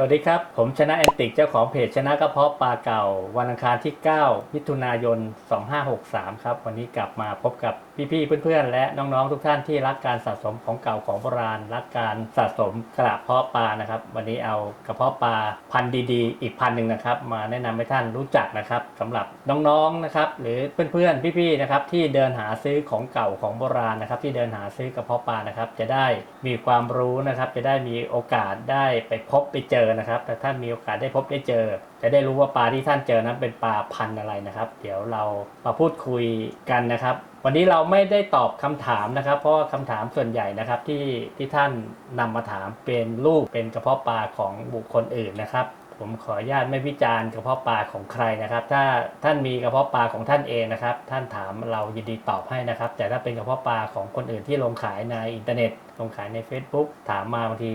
สวัสดีครับ ผมชนะแอนติกเจ้าของเพจชนะกระเพาะปลาเก่า วันอังคารที่ 9 มิถุนายน 2563 ครับ วันนี้กลับมาพบกับพี่ๆเพื่อนๆ และน้องๆ ทุกท่านที่รักการสะสมของเก่าของโบราณ รักการสะสมกระเพาะปลานะครับ วันนี้เอากระเพาะปลาพันธุ์ดีๆ อีกพันหนึ่งนะครับ มาแนะนำให้ท่านรู้จักนะครับสำหรับน้องๆนะครับหรือเพื่อนๆพี่ๆนะครับที่เดินหาซื้อของเก่าของโบราณนะครับที่เดินหาซื้อกระเพาะปลานะครับจะได้มีความรู้นะครับจะได้มีโอกาสได้ไปพบไปเจอนะครับ แต่ท่านมีโอกาสได้พบได้เจอ จะได้รู้ว่าปลาที่ท่านเจอนั้นเป็นปลาพันธุ์อะไรนะครับ เดี๋ยวเรามาพูดคุยกันนะครับ วันนี้เราไม่ได้ตอบคำถามนะครับ เพราะคำคำถามส่วนใหญ่นะครับที่ที่ท่านนำมาถามเป็นรูปเป็นกระเพาะปลาของบุคคลอื่นนะครับ ผมขออนุญาตไม่วิจารณ์กระเพาะปลาของใครนะครับ ถ้าท่านมีกระเพาะปลาของท่านเองนะครับ ท่านถามเรายินดีตอบให้นะครับ แต่ถ้าเป็นกระเพาะปลาของคนอื่นที่ลงขายในอินเทอร์เน็ต ลงขายใน Facebook ถามมาบางที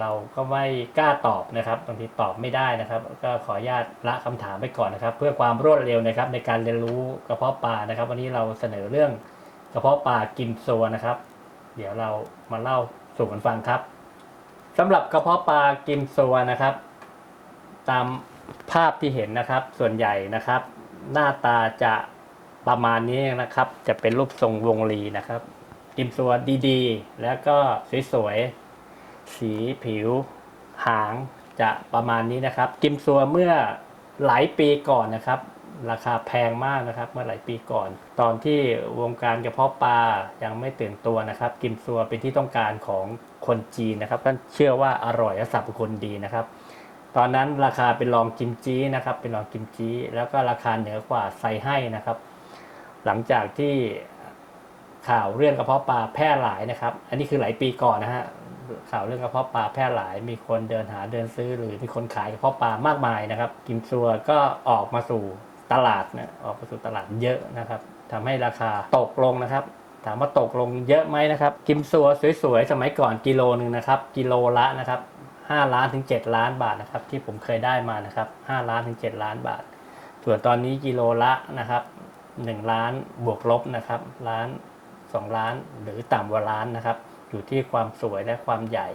เราก็ไม่กล้าตอบนะครับบางทีตอบไม่ได้นะครับ ก็ขออนุญาตละคำถามไปก่อนนะครับ เพื่อความรวดเร็วนะครับ ในการเรียนรู้กระเพาะปลานะครับ วันนี้เราเสนอเรื่องกระเพาะปลากิมโซนะครับ เดี๋ยวเรามาเล่าสู่กันฟังครับสำหรับกระเพาะปลากิมโซนะครับ ตามภาพที่เห็นนะครับ ส่วนใหญ่นะครับ หน้าตาจะประมาณนี้นะครับ จะเป็นรูปทรงวงรีนะครับกิมซัวดีๆ แล้วก็สวยๆ สีผิว หางจะประมาณนี้นะครับ กิมซัวเมื่อหลายปีก่อนนะครับ ราคาแพงมากนะครับ เมื่อหลายปีก่อน ตอนที่วงการกระเพาะปลายังไม่ตื่นตัวนะครับ กิมซัวเป็นที่ต้องการของคนจีนนะครับท่านเชื่อว่าอร่อยและสรรพคุณดีนะครับ ตอนนั้นราคาเป็นรองกิมจีนะครับ เป็นรองกิมจีแล้วก็ราคาเหนือกว่าไซให้นะครับ หลังจากที่ข่าวเรื่องกระเพาะปลาแพร่หลายนะครับ อันนี้คือหลายปีก่อนนะฮะข่าวเรื่องกระเพาะปลาแพร่หลาย มีคนเดินหาเดินซื้อ หรือมีคนขายกระเพาะปลามากมายนะครับ กิมซัวก็ออกมาสู่ตลาดนะออกมาสู่ตลาดเยอะนะครับทำให้ราคาตกลงนะครับถามว่าตกลงเยอะไหมนะครับ กิมซัวสวยๆสมัยก่อนกิโลหนึ่งนะครับ กิโลละนะครับ 5 ล้านถึง 7 ล้านบาทนะครับ ที่ผมเคยได้มานะครับ 5 ล้านถึง 7 ล้านบาท ส่วนตอนนี้กิโลละนะครับ 1 ล้านบวกลบนะครับ ล้าน 2 ล้านหรือต่ำกว่าล้านนะครับ อยู่ที่ความสวยและความใหญ่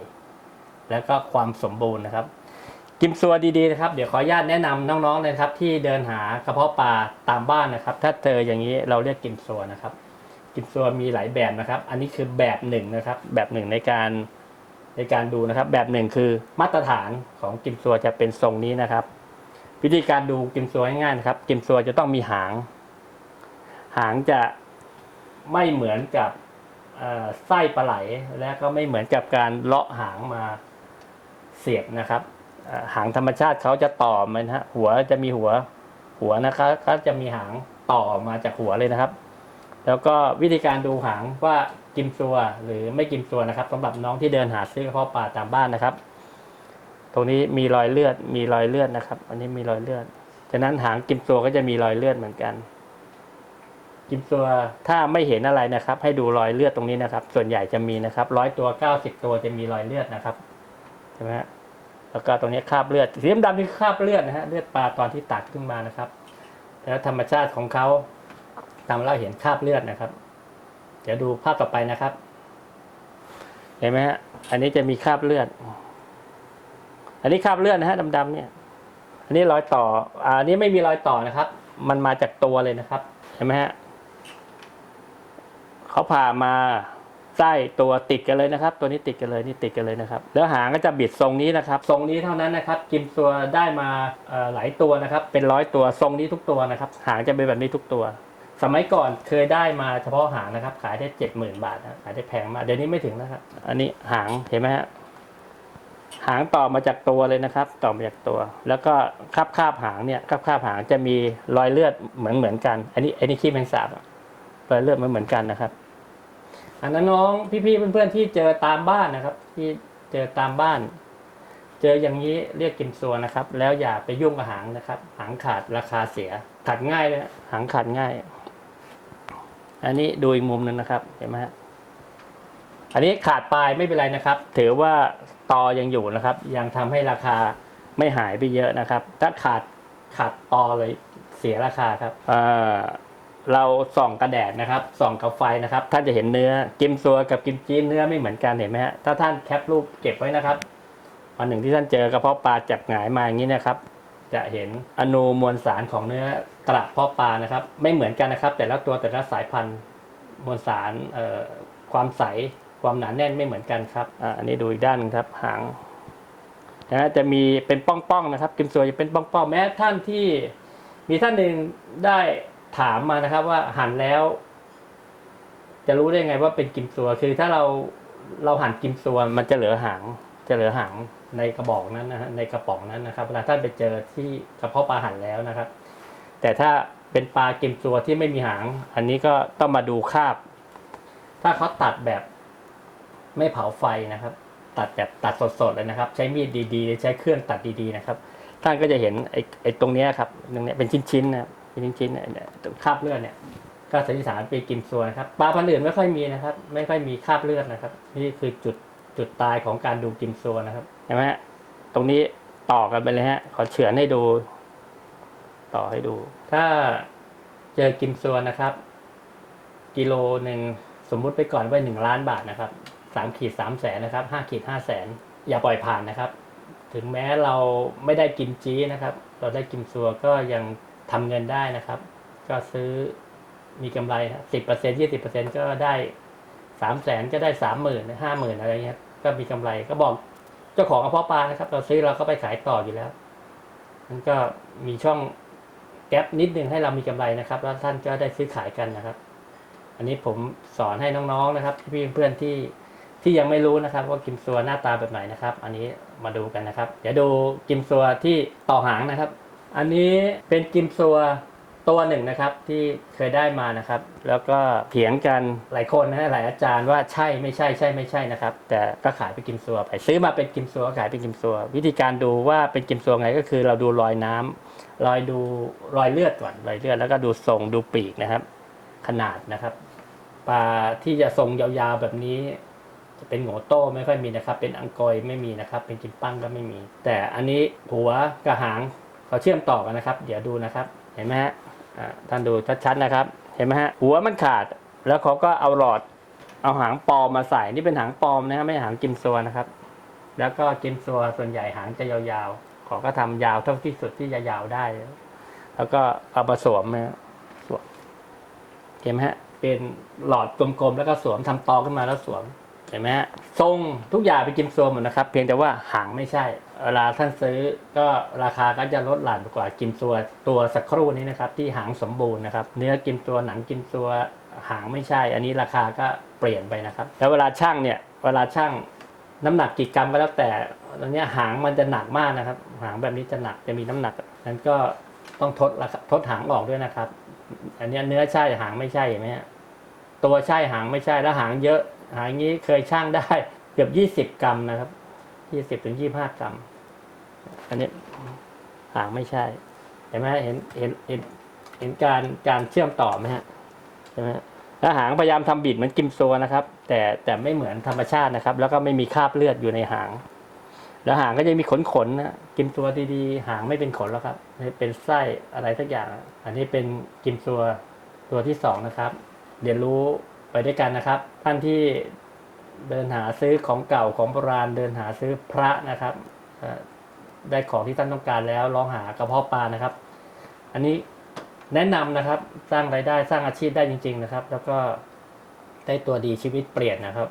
แล้วก็ความสมบูรณ์นะครับ กิมซัวดีๆนะครับ เดี๋ยวขออนุญาตแนะนำน้องๆเลยครับ ที่เดินหากระเพาะปลาตามบ้านนะครับ ถ้าเจออย่างนี้เราเรียกกิมซัวนะครับ กิมซัวมีหลายแบบนะครับ อันนี้คือแบบหนึ่งนะครับ แบบหนึ่งในการ ในการดูนะครับ แบบหนึ่งคือมาตรฐานของกิมซัวจะเป็นทรงนี้นะครับ วิธีการดูกิมซัวง่ายๆนะครับกิมซัวจะต้องมีหาง หางจะไม่เหมือนกับไส้ปลาไหลและก็ไม่เหมือนกับการเลาะหางมาเสียบนะครับ หางธรรมชาติเขาจะต่อมันฮะหัวจะมีหัวหัวนะครับก็จะมีหางต่อมาจากหัวเลยนะครับ แล้วก็วิธีการดูหางว่า กิมซัวหรือไม่กิมซัวนะครับสำหรับน้องที่เดินหาซื้อกระเพาะปลาตามบ้านนะครับ ตรงนี้มีรอยเลือดมีรอยเลือดนะครับ อันนี้มีรอยเลือดฉะนั้นหางกิมซัวก็จะมีรอยเลือดเหมือนกัน กิมซัวถ้าไม่เห็นอะไรนะครับ ให้ดูรอยเลือดตรงนี้นะครับ ส่วนใหญ่จะมีนะครับร้อยตัวเก้าสิบตัวจะมีรอยเลือดนะครับใช่ไหมฮะแล้วก็ตรงนี้คราบเลือดสีดำๆนี่คราบเลือดนะฮะเลือดปลาตอนที่ตักขึ้นมานะครับ แล้วธรรมชาติของเขาทำให้เราเห็นคราบเลือดนะครับ ดี๋ยวดูภาพต่อไปนะครับ เห็นไหมฮะ อันนี้จะมีคราบเลือด อันนี้คราบเลือดนะฮะดำๆเนี่ย อันนี้รอยต่อ อันนี้ไม่มีรอยต่อนะครับ มันมาจากตัวเลยนะครับ เห็นไหมฮะเขาผ่ามาไส้ตัวติดกันเลยนะครับ ตัวนี้ติดกันเลยนี่ติดกันเลยนะครับ แล้วหางก็จะบิดทรงนี้นะครับ ทรงนี้เท่านั้นนะครับ กิมตัวได้มาหลายตัวนะครับ เป็นร้อยตัวทรงนี้ทุกตัวนะครับ หางจะเป็นแบบนี้ทุกตัว สมัยก่อนเคยได้มาเฉพาะหางนะครับ ขายได้เจ็ดหมื่นบาทนะขายได้แพงมากเดี๋ยวนี้ไม่ถึงนะครับ อันนี้หางเห็นไหมฮะหางต่อมาจากตัวเลยนะครับ ต่อมาจากตัว แล้วก็คาบคาบหางเนี่ยคาบคาบหางจะมีรอยเลือดเหมือนเหมือนกัน อันนี้อันนี้ขี้แมงสาบรอยเลือดมันเหมือนกันนะครับ อันนั้นน้องพี่ๆเพื่อนๆที่เจอตามบ้านนะครับ ที่เจอตามบ้าน เจออย่างนี้เรียกกิมซัวนะครับ แล้วอย่าไปยุ่งกับหางนะครับ หางขาดราคาเสียขาดง่ายเลยหางขาดง่าย อันนี้ดูอีกมุมหนึงนะครับเห็นไหมฮะอันนี้ขาดปลายไม่เป็นไรนะครับ ถือว่าตอยังอยู่นะครับ ยังทำให้ราคาไม่หายไปเยอะนะครับ ถ้าขาดขาดตอเลยเสียราคาครับเเราส่องกระแดดนะครับ ส่องกับไฟนะครับ ท่านจะเห็นเนื้อกิมซัวกับกิมจีนเนื้อไม่เหมือนกันเห็นไหมฮะถ้าท่านแคปรูปเก็บไว้นะครับวันหนึ่งที่ท่านเจอกระเพาะปลาจับหงายมาอย่างนี้นะครับ จะเห็นอนูมวลสารของเนื้อกระเพาะปลานะครับ ไม่เหมือนกันนะครับ แต่ละตัวแต่ละสายพันธุ์มวลสารความใสความหนาแน่นไม่เหมือนกันครับออันนี้ดูอีกด้านหนึงครับหางนะฮะจะมีเป็นป้องๆนะครับกิมซัวจะเป็นป้องๆแม้ท่านที่มีท่านหนึ่งได้ถามมานะครับ ว่าหั่นแล้ว จะรู้ได้ไงว่าเป็นกิมซัว คือถ้าเราเราหั่นกิมซัวมันจะเหลือหางจะเหลือหาง ในกระบอกนั้นนะฮะในกระป๋องนั้นนะครับเวลาท่านไปเจอที่กระเพาะปลาหั่นแล้วนะครับ แต่ถ้าเป็นปลากิมซัวที่ไม่มีหาง อันนี้ก็ต้องมาดูคราบ ถ้าเขาตัดแบบไม่เผาไฟนะครับ ตัดแบบตัดสดๆเลยนะครับ ใช้มีดดีๆ ใช้เครื่องตัดดีๆนะครับ ท่านก็จะเห็นไอ้ไอ้ตรงนี้ครับตรงนี้เป็นชิ้นๆนะครับเป็นชิ้นๆคราบเลือดเนี่ยก็สันนิษฐานเป็นกิมซัวนะครับปลาพันธุ์อื่นไม่ค่อยมีนะครับ ไม่ค่อยมีคราบเลือดนะครับ นี่คือจุดจุดตายของการดูกิมซัวนะครับ เห็นไหมตรงนี้ต่อกันไปเลยฮะ ขอเฉือนให้ดู ต่อให้ดู ถ้าเจอกิมซัวนะครับ กิโลหนึ่งสมมุติไปก่อนไว่าหนึ่งล้านบาทนะครับสามขีดสามแสนนะครับห้าขีดห้าแสนอย่าปล่อยผ่านนะครับ ถึงแม้เราไม่ได้กิมจีนะครับ เราได้กิมซัวก็ยังทำเงินได้นะครับ ก็ซื้อมีกำไรสิบเปอร์เซ็นยี่สิบเปอร์เซ็นก็ได้สามแสนก็ได้สามหมื่นห้าหมื่นอะไรเงี้ยก็มีกำไรก็บอก จ้าของกระเพาะปลานะครับ เราซื้อเราก็ไปขายต่ออยู่แล้วมันก็มีช่องแกลบนิดนึงให้เรามีกำไรนะครับ แล้วท่านก็ได้ซื้อขายกันนะครับ อันนี้ผมสอนให้น้องๆนะครับพี่เพื่อนๆที่ที่ยังไม่รู้นะครับ ว่ากิมซัวหน้าตาแบบไหนนะครับ อันนี้มาดูกันนะครับ เดี๋ยวดูกิมซัวที่ต่อหางนะครับ อันนี้เป็นกิมซัว ตัวหนึ่งนะครับที่เคยได้มานะครับ แล้วก็เถียงกันหลายคนนะหลายอาจารย์ว่าใช่ไม่ใช่ใช่ไม่ใช่นะครับ แต่ก็ขายเป็นกิมซัวไปซื้อมาเป็นกิมซัวขายเป็นกิมซัว วิธีการดูว่าเป็นกิมซัวไงก็คือเราดูรอยน้ำรอยดูรอยเลือดก่อนรอยเลือดแล้วก็ดูทรงดูปีกนะครับ ขนาดนะครับปลาที่จะทรงยาวๆแบบนี้จะเป็นโงโต้ไม่ค่อยมีนะครับ เป็นอังกอยไม่มีนะครับ เป็นกิมปั้งก็ไม่มี แต่อันนี้หัวกับหางเขาเชื่อมต่อกันนะครับ เดี๋ยวดูนะครับ เห็นไหมฮะ ท่านดูชัดๆนะครับ เห็นไหมฮะหัวมันขาดแล้วเขาก็เอาหลอดเอาหางปลอมมาใส่นี่เป็นหางปลอมนะฮะไม่ใช่หางกิมซัวนะครับ แล้วก็กิมซัวส่วนใหญ่หางจะยาวๆเขาก็ทำยาวเท่าที่สุดที่จะยาวได้ แล้วก็เอามาสวมนะสวมเห็นไหมฮะเป็นหลอดกลมๆแล้วก็สวมทำตอขึ้นมาแล้วสวม เห็นไหมฮะทรงทุกอย่างเป็นกิมซัวหมดนะครับ เพียงแต่ว่าหางไม่ใช่ เวลาท่านซื้อก็ราคาก็จะลดหลั่นกว่ากิมซัวตัวสักครู่นี้นะครับ ที่หางสมบูรณ์นะครับ เนื้อกิมซัวหนังกิมซัวหางไม่ใช่ อันนี้ราคาก็เปลี่ยนไปนะครับ แล้วเวลาช่างเนี่ยเวลาช่างน้ำหนักกี่กรัมก็แล้วแต่ตอนนี้หางมันจะหนักมากนะครับ หางแบบนี้จะหนักจะมีน้ำหนักนั้นก็ต้องทดราคาทดหางออกด้วยนะครับ อันนี้เนื้อใช่หางไม่ใช่เห็นไหมฮะตัวใช่หางไม่ใช่แล้วหางเยอะ หางนี้เคยช่างได้เกือบยี่สิบกรัมนะครับยี่สิบถึงยี่ห้ากรัม อันนี้หางไม่ใช่ เห็นไหมเห็นเห็นเห็นเห็นการการเชื่อมต่อไหมฮะใช่ไหมแล้วหางพยายามทำบิดเหมือนกิมโซนะครับ แต่แต่ไม่เหมือนธรรมชาตินะครับ แล้วก็ไม่มีคราบเลือดอยู่ในหาง แล้วหางก็จะมีขนขนๆนะกิมซัวดีๆ หางไม่เป็นขนแล้วครับเป็นไส้อะไรสักอย่าง อันนี้เป็นกิมซัวตัวที่สองนะครับ เรียนรู้ ไปด้วยกันนะครับ ท่านที่เดินหาซื้อของเก่าของโบราณ เดินหาซื้อพระนะครับได้ของที่ท่านต้องการแล้วลองหากระเพาะปลานะครับ อันนี้แนะนำนะครับสร้างรายได้สร้างอาชีพได้จริง ๆนะครับ แล้วก็ได้ตัวดีชีวิตเปลี่ยนนะครับ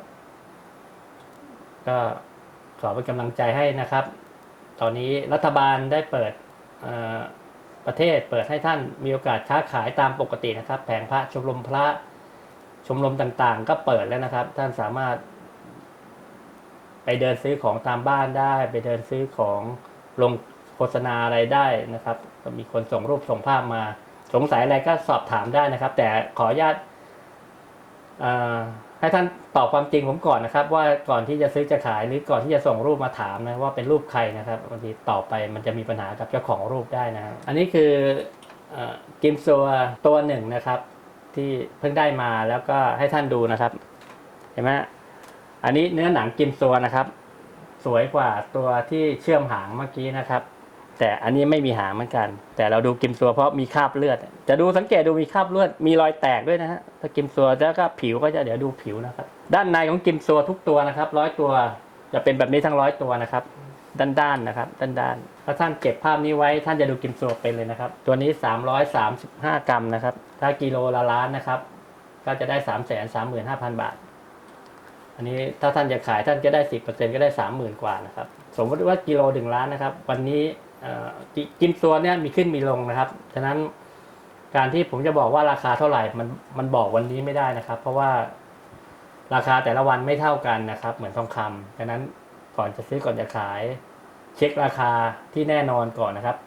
ก็ขอเป็นกำลังใจให้นะครับ ตอนนี้รัฐบาลได้เปิดประเทศเปิดให้ท่านมีโอกาสค้าขายตามปกตินะครับ แผงพระชมรมพระ ชมรมต่างๆ ก็เปิดแล้วนะครับ ท่านสามารถ ไปเดินซื้อของตามบ้านได้ ไปเดินซื้อของลงโฆษณาอะไรได้นะครับ ก็มีคนส่งรูปส่งภาพมา สงสัยอะไรก็สอบถามได้นะครับ แต่ขออนุญาตให้ท่านตอบความจริงผมก่อนนะครับ ว่าก่อนที่จะซื้อจะขายหรือก่อนที่จะส่งรูปมาถามนะว่าเป็นรูปใครนะครับบางทีต่อไปมันจะมีปัญหากับเจ้าของรูปได้นะอันนี้คือเอ่อกิมซัวตัวหนึ่งนะครับ ที่เพิ่งได้มาแล้วก็ให้ท่านดูนะครับ เห็นไหมอันนี้เนื้อหนังกิมซัวนะครับ สวยกว่าตัวที่เชื่อมหางเมื่อกี้นะครับ แต่อันนี้ไม่มีหางเหมือนกัน แต่เราดูกิมซัวเพราะมีคราบเลือด จะดูสังเกตดูมีคราบเลือดมีรอยแตกด้วยนะฮะถ้ากิมซัวแล้วก็ผิวก็จะเดี๋ยวดูผิวนะครับ ด้านในของกิมซัวทุกตัวนะครับร้อยตัวจะเป็นแบบนี้ทั้งร้อยตัวนะครับ ด้านๆนะครับ ด้านๆถ้าท่านเก็บภาพนี้ไว้ท่านจะดูกิมซัวเป็นเลยนะครับ ตัวนี้ 335 กรัมนะครับ ถ้ากิโลละล้านนะครับ ก็จะได้ 3 3 5 0 0 0 บาท อันนี้ถ้าท่านจะขายท่านก็ได้ 10%ก็ได้ 30,000 กว่านะครับ สมมติว่ากิโลถึงล้านนะครับ วันนี้กิกิมซัวเนี่ยมีขึ้นมีลงนะครับ ฉะนั้นการที่ผมจะบอกว่าราคาเท่าไหร่มันมันบอกวันนี้ไม่ได้นะครับ เพราะว่าราคาแต่ละวันไม่เท่ากันนะครับ เหมือนทองคำฉะนั้น ก่อนจะซื้อก่อนจะขาย เช็คราคาที่แน่นอนก่อนนะครับ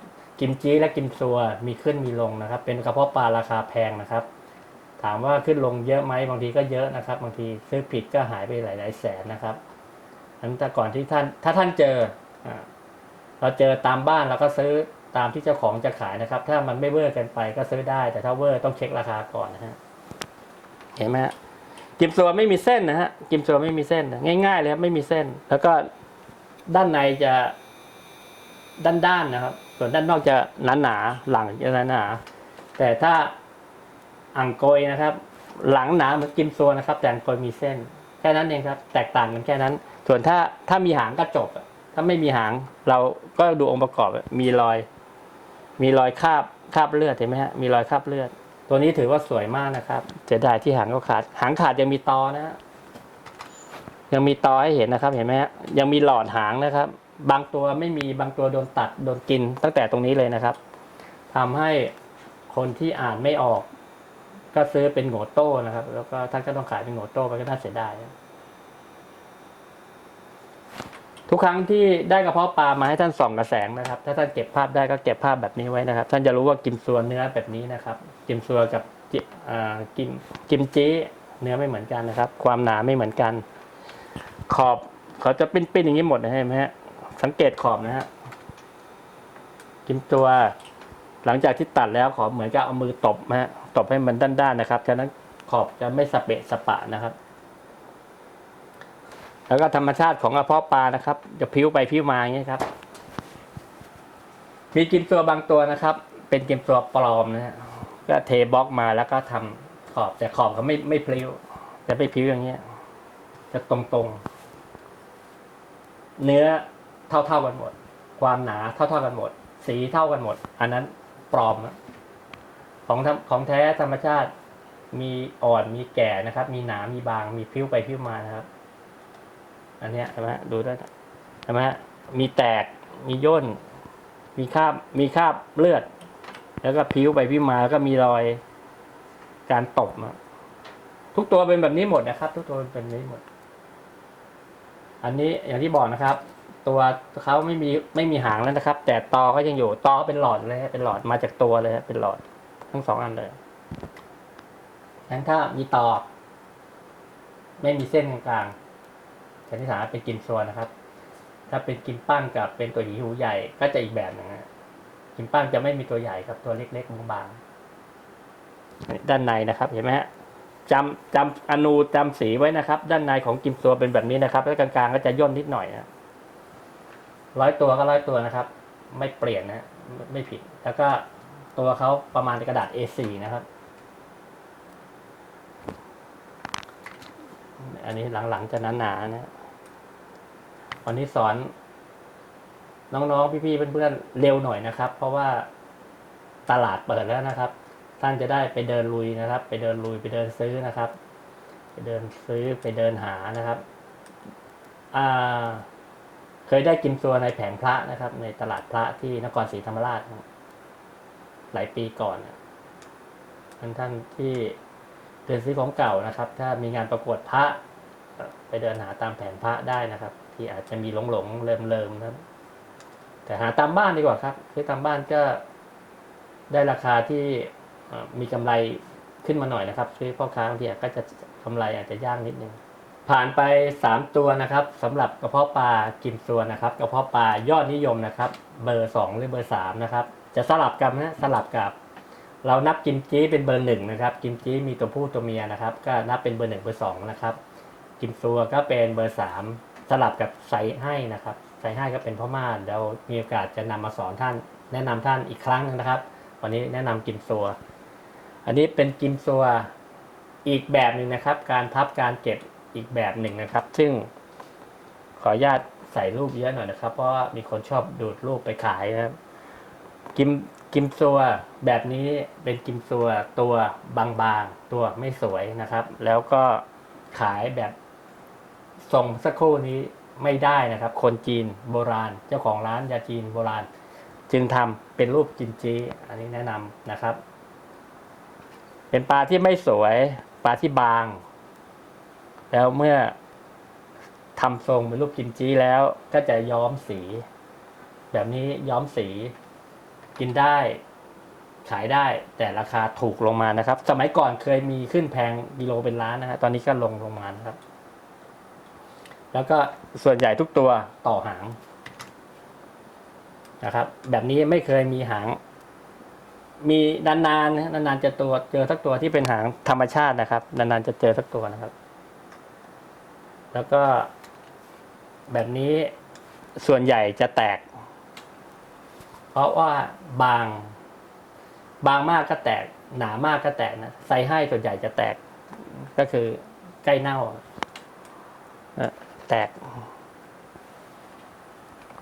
กิมจีและกิมซัวมีขึ้นมีลงนะครับ เป็นกระเพาะปลาราคาแพงนะครับ ถามว่าขึ้นลงเยอะไหมบางทีก็เยอะนะครับ บางทีซื้อผิดก็หายไปหลาย ๆ แสนนะครับอันแต่ก่อนที่ท่านถ้าท่านเจออเราเจอตามบ้านเราก็ซื้อตามที่เจ้าของจะขายนะครับ ถ้ามันไม่เวอร์กันไปก็ซื้อได้ แต่ถ้าเวอร์ต้องเช็คราคาก่อนนะฮะเห็นไหมกิมซัวไม่มีเส้นนะฮะกิมซัวไม่มีเส้นง่ายๆเลยครับไม่มีเส้น แล้วก็ ด้านในจะด้านๆนะครับ ส่วนด้านนอกจะหนาๆหลังจะหนาๆแต่ถ้าอ่างโกยนะครับ หลังหนาเหมือนกิมซัวนะครับ แต่อ่างโกยมีเส้น แค่นั้นเองครับ แตกต่างกันแค่นั้น ส่วนถ้าถ้ามีหางก็จบถ้าไม่มีหางเราก็ดูองค์ประกอบมีรอย มีรอยคาบคาบเลือดเห็นไหมฮะมีรอยคาบเลือด ตัวนี้ถือว่าสวยมากนะครับเสียดายที่หางก็ขาด หางขาดยังมีตอนะฮะ ยังมีตอให้เห็นนะครับเห็นไหมฮะยังมีหลอดหางนะครับ บางตัวไม่มีบางตัวโดนตัดโดนกินตั้งแต่ตรงนี้เลยนะครับทำให้คนที่อ่านไม่ออก ก็ซื้อเป็นโงโต้นะครับ แล้วก็ท่านก็ต้องขายเป็นโงโต้ไปก็น่าเสียดายทุกครั้งที่ได้กระเพาะปลามาให้ท่านส่องกระแสงนะครับ ถ้าท่านเก็บภาพได้ก็เก็บภาพแบบนี้ไว้นะครับ ท่านจะรู้ว่ากิมซัวเนื้อแบบนี้นะครับ กิมซัวกับกิมกิมจีเนื้อไม่เหมือนกันนะครับ ความหนาไม่เหมือนกัน ขอบเขาจะปิ้นๆอย่างนี้หมดนะเห็นไหมฮะสังเกตขอบนะฮะกิมตัว หลังจากที่ตัดแล้วขอเหมือนกับเอามือตบนะฮะตบให้มันด้านๆนะครับฉะนั้นขอบจะไม่สเปะสปะนะครับ แล้วก็ธรรมชาติของกระเพาะปลานะครับ จะพิ้วไปพิ้วมาอย่างนี้ครับ มีกิมตัวบางตัวนะครับ เป็นกิมตัวปลอมนะฮะก็เทบล็อกมาแล้วก็ทำขอบแต่ขอบเขาไม่ไม่พลิ้วจะไม่พลิ้วอย่างเงี้ย จะตรงๆ เนื้อเท่าๆกันหมด ความหนาเท่าๆกันหมด สีเท่ากันหมด อันนั้นปลอมอะของธรรมของแท้ธรรมชาติมีอ่อนมีแก่นะครับ มีหนา มีบาง มีพิ้วไปพิ้วมานะครับ อันเนี้ยใช่ไหมดูได้ใช่ไหมมีแตก มีย่น มีคราบ มีคราบเลือด แล้วก็พิ้วไปพิ้วมาแล้วก็มีรอยการตบอะทุกตัวเป็นแบบนี้หมดนะครับ ทุกตัวเป็นแบบนี้หมด อันนี้อย่างที่บอกนะครับ ตัวเขาไม่มีไม่มีหางแล้วนะครับ แต่ตอก็ยังอยู่ตอเป็นหลอดเลยเป็นหลอดมาจากตัวเลยเป็นหลอดทั้งสองอันเลยงั้นถ้ามีตอไม่มีเส้นกลางๆชนิดฐานเป็นกิมซัวนะครับ ถ้าเป็นกิมปั้นกับเป็นตัวหยีหูใหญ่ก็จะอีกแบบหนึงฮะกิมปั้นจะไม่มีตัวใหญ่ครับตัวเล็กๆบางๆด้านในนะครับเห็นไหมฮะ จำจำอนูจำสีไว้นะครับ ด้านในของกิมซัวเป็นแบบนี้นะครับ แล้วกลางๆก็จะย่นนิดหน่อยนะร้อยตัวก็ร้อยตัวนะครับ ไม่เปลี่ยนนะไม่ไม่ผิด แล้วก็ตัวเขาประมาณกระดาษ A4 นะครับ อันนี้หลังๆจะหนาๆนะวันนี้สอน น้องๆ พี่ๆ เพื่อนๆ เร็วหน่อยนะครับ เพราะว่าตลาดเปิดแล้วนะครับ ท่านจะได้ไปเดินลุยนะครับ ไปเดินลุยไปเดินซื้อนะครับ ไปเดินซื้อไปเดินหานะครับอ่าเคยได้กินตัวในแผงพระนะครับ ในตลาดพระที่นครศรีธรรมราช หลายปีก่อนนะท่านท่านที่เดินซื้อของเก่านะครับ ถ้ามีงานประกวดพระ ไปเดินหาตามแผงพระได้นะครับ ที่อาจจะมีหลงหลงๆเลิมเลิมๆนะครับ แต่หาตามบ้านดีกว่าครับซื้อตามบ้านก็ได้ราคาที่ มีกำไรขึ้นมาหน่อยนะครับซื้อพ่อค้าบางทีก็จะกำไรอาจจะยากนิดนึงผ่านไปสามตัวนะครับสำหรับกระเพาะปลากิมซัวนะครับกระเพาะปลายอดนิยมนะครับ เบอร์สองหรือเบอร์สามนะครับ จะสลับกันนะสลับกับเรานับกิมจีเป็นเบอร์หนึ่งนะครับ กิมจีมีตัวผู้ตัวเมียนะครับ ก็นับเป็นเบอร์หนึ่งเบอร์สองนะครับ กิมซัวก็เป็นเบอร์สามสลับกับใส่ให้นะครับใส่ให้ก็เป็นพ่อม่าเดี๋ยวมีโอกาสจะนำมาสอนท่าน แนะนำท่านอีกครั้งนะครับ วันนี้แนะนำกิมซัว อันนี้เป็นกิมซัวอีกแบบหนึ่งนะครับ การพับการเก็บอีกแบบหนึ่งนะครับ ซึ่งขออนุญาตใส่รูปเยอะหน่อยนะครับ เพราะว่ามีคนชอบดูดรูปไปขายนะครับ กิมกิมซัวแบบนี้เป็นกิมซัวตัวบางๆ ตัวไม่สวยนะครับ แล้วก็ขายแบบทรงสักครู่นี้ไม่ได้นะครับ คนจีนโบราณ เจ้าของร้านยาจีนโบราณ จึงทำเป็นรูปกิมจีอันนี้แนะนำนะครับ เป็นปลาที่ไม่สวยปลาที่บาง แล้วเมื่อทำทรงเป็นรูปกิมจีแล้วก็จะย้อมสี แบบนี้ย้อมสีกินได้ขายได้แต่ราคาถูกลงมานะครับ สมัยก่อนเคยมีขึ้นแพงกิโลเป็นล้านนะฮะตอนนี้ก็ลงลงมานะครับ แล้วก็ส่วนใหญ่ทุกตัวต่อหางนะครับ แบบนี้ไม่เคยมีหาง มีนานๆนะนานๆจะตัวเจอสักตัวที่เป็นหางธรรมชาตินะครับนานๆจะเจอสักตัวนะครับ แล้วก็แบบนี้ส่วนใหญ่จะแตก เพราะว่าบาง บางมากก็แตก หนามากก็แตกนะไซให้ส่วนใหญ่จะแตก ก็คือใกล้เน่าแตก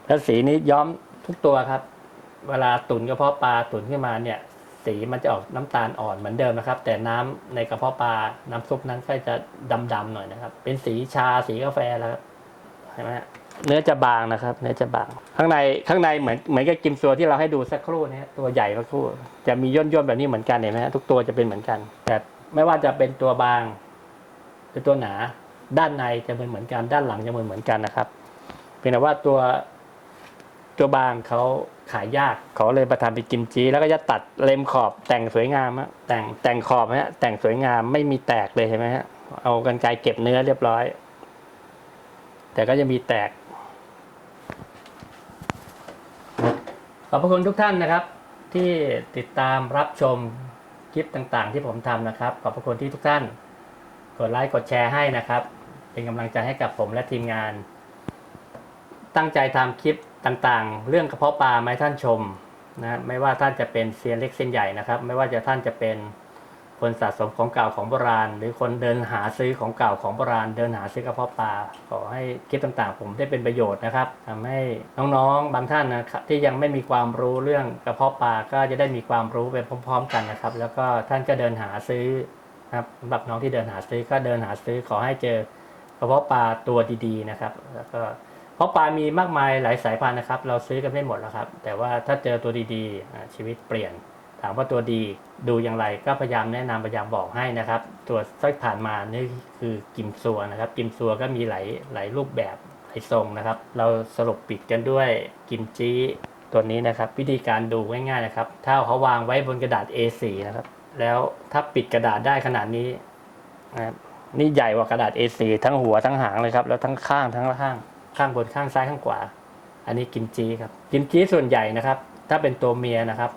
แล้วสีนี้ย้อมทุกตัวครับ เวลาตุนกระเพาะปลาตุนขึ้นมาเนี่ย สีมันจะออกน้ำตาลอ่อนเหมือนเดิมนะครับ แต่น้ำในกระเพาะปลาน้ำซุปนั้นก็จะดำๆหน่อยนะครับ เป็นสีชาสีกาแฟแล้วเห็นไหมเนื้อจะบางนะครับ เนื้อจะบาง ข้างในข้างในเหมือนเหมือนกับกิมซัวที่เราให้ดูสักครู่เนี้ตัวใหญ่สักครู่ จะมีย่นย่นๆแบบนี้เหมือนกันเห็นไหมฮะทุกตัวจะเป็นเหมือนกัน แต่ไม่ว่าจะเป็นตัวบางหรือตัวหนา ด้านในจะเป็นเหมือนกัน ด้านหลังจะเป็นเหมือนกันนะครับเพียงแต่ว่าตัวตัวบางเขา ขายยากเขาเลยมาทำเป็นกิมจีแล้วก็จะตัดเลมขอบแต่งสวยงามฮะแต่งแต่งขอบฮะแต่งสวยงามไม่มีแตกเลยเห็นไหมฮะเอากันไกรเก็บเนื้อเรียบร้อย แต่ก็จะมีแตกขอบพระคุณทุกท่านนะครับ ที่ติดตามรับชมคลิปต่างๆ ที่ผมทำนะครับ ขอบพระคุณที่ทุกท่าน กดไลค์กดแชร์ให้นะครับ เป็นกำลังใจให้กับผมและทีมงาน ตั้งใจทำคลิป ต่างๆ เรื่องกระเพาะปลามาให้ท่านชมนะไม่ว่าท่านจะเป็นเซียนเล็กเซียนใหญ่นะครับ ไม่ว่าจะท่านจะเป็นคนสะสมของเก่าของโบราณ หรือคนเดินหาซื้อของเก่าของโบราณ เดินหาซื้อกระเพาะปลาขอให้คลิปต่างๆ ผมได้เป็นประโยชน์นะครับทำให้น้องๆบางท่านนะครับที่ยังไม่มีความรู้เรื่องกระเพาะปลาก็จะได้มีความรู้ไปพร้อม ๆ กันนะครับ แล้วก็ท่านก็เดินหาซื้อนะครับสำหรับน้องที่เดินหาซื้อก็เดินหาซื้อขอให้เจอกระเพาะปลาตัวดีๆนะครับ แล้วก็ เพราะปลามีมากมายหลายสายพันธุ์นะครับ เราซื้อกันไม่หมดแล้วครับ แต่ว่าถ้าเจอตัวดีๆ ชีวิตเปลี่ยน ถามว่าตัวดีดูอย่างไรก็พยายามแนะนำพยายามบอกให้นะครับ ตัวที่ผ่านมานี่คือกิมซัวนะครับ กิมซัวก็มีหลายหลายรูปแบบหลายทรงนะครับ เราสรุปปิดกันด้วยกิมจีตัวนี้นะครับ วิธีการดูง่ายๆนะครับ ถ้าเขาวางไว้บนกระดาษ A4 นะครับ แล้วถ้าปิดกระดาษได้ขนาดนี้นะครับนี่ใหญ่กว่ากระดาษ A4 ทั้งหัวทั้งหางเลยครับ แล้วทั้งข้างทั้งข้าง ข้างบนข้างซ้ายข้างขวา อันนี้กิมจีครับ กิมจีส่วนใหญ่นะครับ ถ้าเป็นตัวเมียนะครับ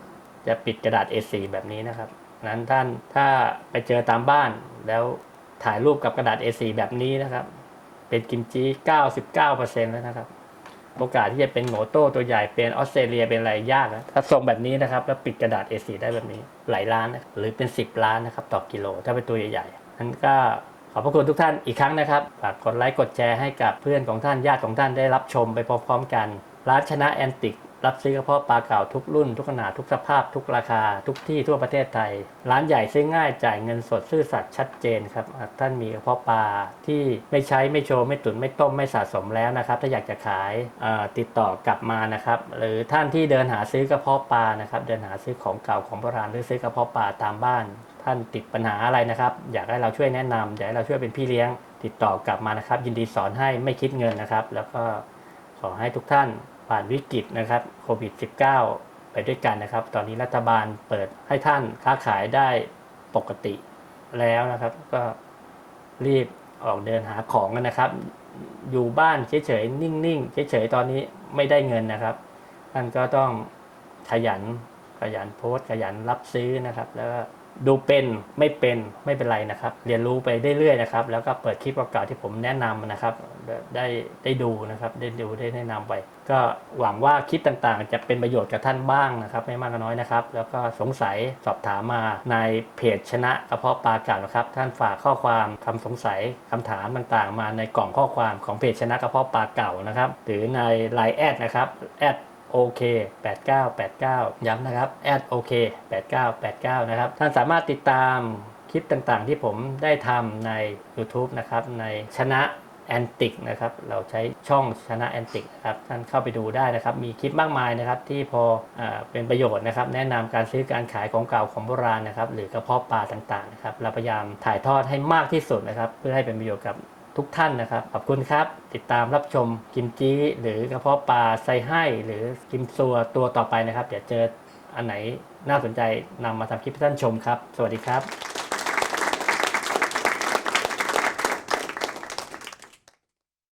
จะปิดกระดาษ A4 แบบนี้นะครับนั้นท่านถ้าไปเจอตามบ้านแล้วถ่ายรูปกับกระดาษ A4 แบบนี้นะครับ เป็นกิมจี99%แล้วนะครับ โอกาสที่จะเป็นโงโต้ตัวใหญ่เป็นออสเตรเลียเป็นอะไรยากนะถ้าทรงแบบนี้นะครับ แล้วปิดกระดาษ A4 ได้แบบนี้หลายล้านนะหรือเป็น 10 ล้านนะครับ ต่อกิโล ถ้าเป็นตัวใหญ่ๆนั้นก็ ขอบพระคุณทุกท่านอีกครั้งนะครับฝากกดไลค์กดแชร์ให้กับเพื่อนของท่านญาติของท่านได้รับชมไปพร้อมๆกัน ร้านชนะแอนติก รับซื้อกระเพาะปลาเก่าทุกรุ่น ทุกขนาดทุกสภาพ ทุกราคา ทุกที่ทั่วประเทศไทย ร้านใหญ่ซื้อง่ายจ่ายเงินสดซื่อสัตย์ชัดเจนครับท่านมีกระเพาะปลาที่ไม่ใช้ไม่โชว์ไม่ตุนไม่ต้มไม่สะสมแล้วนะครับ ถ้าอยากจะขายติดต่อกลับมานะครับ หรือท่านที่เดินหาซื้อกระเพาะปลานะครับเดินหาซื้อของเก่าของโบราณหรือซื้อกระเพาะปลาตามบ้าน ท่านติดปัญหาอะไรนะครับ อยากให้เราช่วยแนะนำอยากให้เราช่วยเป็นพี่เลี้ยงติดต่อกลับมานะครับ ยินดีสอนให้ไม่คิดเงินนะครับ แล้วก็ขอให้ทุกท่านผ่านวิกฤตนะครับโควิด -19 ไปด้วยกันนะครับ ตอนนี้รัฐบาลเปิดให้ท่านค้าขายได้ปกติแล้วนะครับ ก็รีบออกเดินหาของกันนะครับ อยู่บ้านเฉยๆนิ่งๆเฉยๆตอนนี้ไม่ได้เงินนะครับ ท่านก็ต้องขยันขยันโพสต์ขยันรับซื้อนะครับ แล้วก็ ดูเป็นไม่เป็นไม่เป็นไรนะครับ เรียนรู้ไปเรื่อยๆนะครับ แล้วก็เปิดคลิปเก่าๆที่ผมแนะนำนะครับ ได้ได้ดูนะครับได้ดูได้แนะนำไป ก็หวังว่าคลิปต่างๆ จะเป็นประโยชน์กับท่านบ้างนะครับ ไม่มากก็น้อยนะครับ แล้วก็สงสัยสอบถามมาในเพจชนะกระเพาะปลาเก่านะครับ ท่านฝากข้อความคำสงสัยคำถามต่างๆ มาในกล่องข้อความของเพจชนะกระเพาะปลาเก่านะครับ หรือใน Line แอดนะครับแอด โอเค8989 ย้ำนะครับ at โอเค8989 นะครับ ท่านสามารถติดตามคลิปต่างๆ ที่ผมได้ทำใน YouTube นะครับ ในชนะแอนติกนะครับ เราใช้ช่องชนะแอนติกนะครับ ท่านเข้าไปดูได้นะครับ มีคลิปมากมายนะครับ ที่พออเป็นประโยชน์นะครับ แนะนำการซื้อการขายของเก่าของโบราณนะครับ หรือ กระเพาะปลาต่างๆนะครับ เราพยายามถ่ายทอดให้มากที่สุดนะครับ เพื่อให้เป็นประโยชน์กับ ทุกท่านนะครับ ขอบคุณครับ ติดตามรับชมกิมจิหรือกระเพาะปลาไซให้ หรือกิมซัวตัวต่อไปนะครับ เดี๋ยวเจออันไหนน่าสนใจนำมาทำคลิปให้ท่านชมครับ สวัสดีครับ